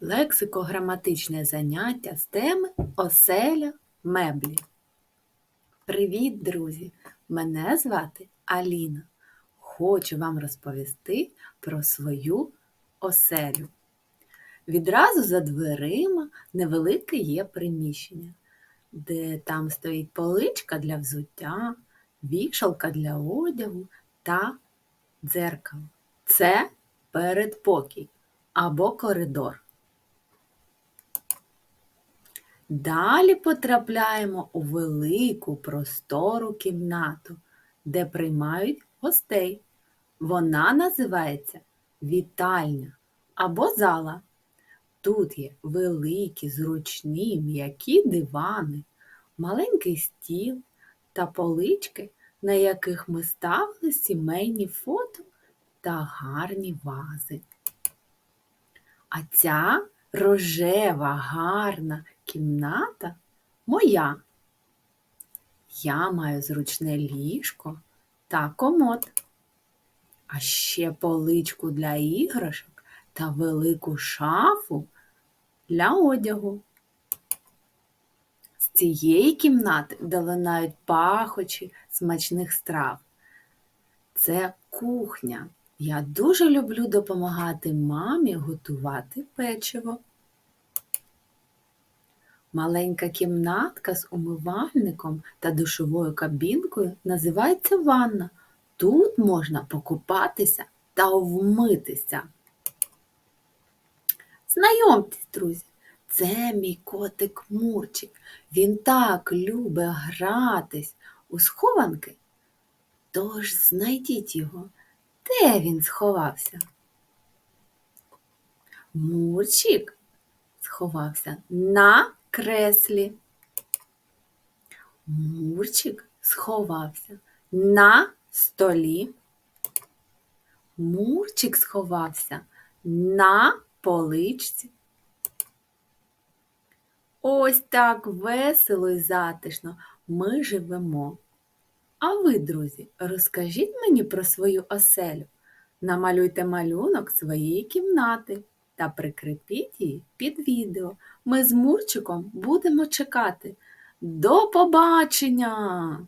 Лексико-граматичне заняття з теми оселя меблі. Привіт, друзі! Мене звати Аліна. Хочу вам розповісти про свою оселю. Відразу за дверима невелике є приміщення, де там стоїть поличка для взуття, вішалка для одягу та дзеркало. Це передпокій або коридор. Далі потрапляємо у велику простору кімнату, де приймають гостей. Вона називається вітальня або зала. Тут є великі, зручні, м'які дивани, маленький стіл та полички, на яких ми ставили сімейні фото та гарні вази. А ця рожева, гарна кімната моя. Я маю зручне ліжко та комод, а ще поличку для іграшок та велику шафу для одягу. З цієї кімнати долинають пахочі смачних страв. Це кухня. Я дуже люблю допомагати мамі готувати печиво. Маленька кімнатка з умивальником та душовою кабінкою називається ванна. Тут можна покупатися та вмитися. Знайомтесь, друзі, це мій котик Мурчик. Він так любить гратись у схованки. Тож знайдіть його. Де він сховався? Мурчик сховався на креслі. Мурчик сховався на столі. Мурчик сховався на поличці. Ось так весело і затишно ми живемо. А ви, друзі, розкажіть мені про свою оселю. Намалюйте малюнок своєї кімнати та прикріпіть її під відео. Ми з Мурчиком будемо чекати. До побачення!